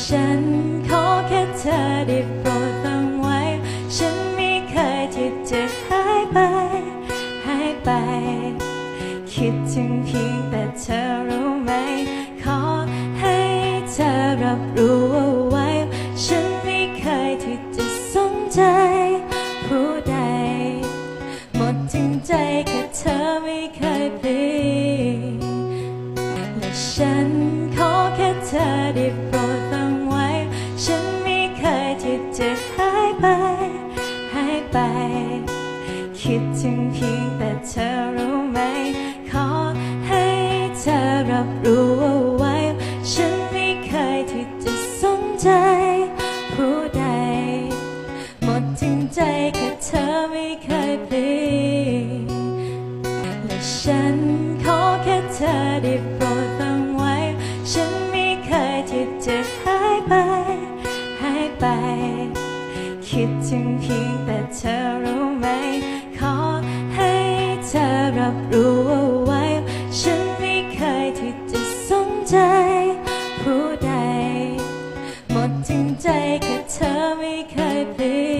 ฉันขอแค่เธอได้โปรดฟังไว้ ฉันไม่เคยที่จะหายไป หายไป คิดถึงเพียงแต่เธอรู้ไหม ขอให้เธอรับรู้เอาไว้ ฉันไม่เคยที่จะสนใจ ผู้ใด หมดจริงใจแค่เธอไม่เคยเปลี่ยนและฉันขอแค่เธอได้โปรด คิดถึงเพียงแต่เธอรู้ไหม ขอให้เธอรับรู้เอาไว้ ฉันไม่เคยที่จะสนใจ ผู้ใด หมดจริงใจแค่เธอไม่เคยเปลี่ยนและฉันขอแค่เธอได้โปรดฟังไว้ ฉันไม่เคยที่จะหายไป หายไป คิดถึงเพียงแต่เธอ รับรู้เอาไว้ ฉันไม่เคยที่จะสนใจ ผู้ใด หมดจริงใจแค่เธอไม่เคยเปลี่